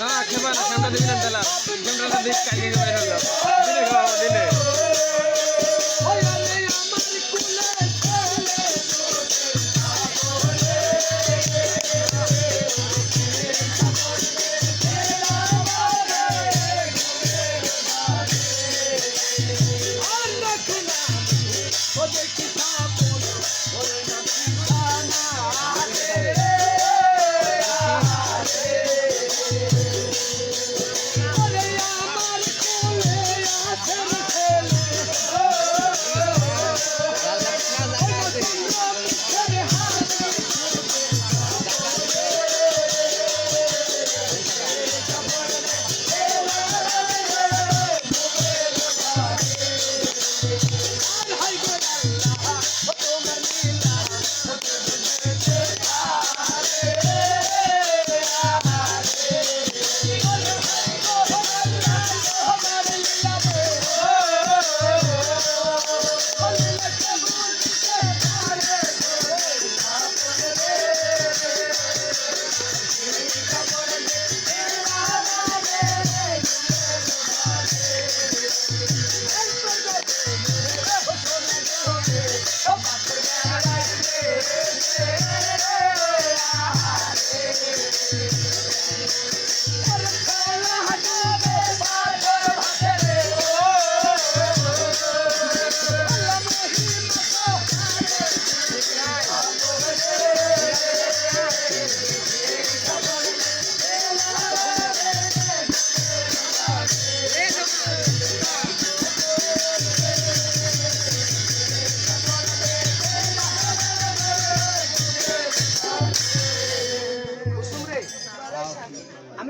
হ্যাঁ খেবা না খেমটা দিবি না তালা খেমটা দিক কালকে বাইরে হলো দিনে খাওয়া দিনে Take it back.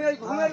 ঘুমের ঘুমের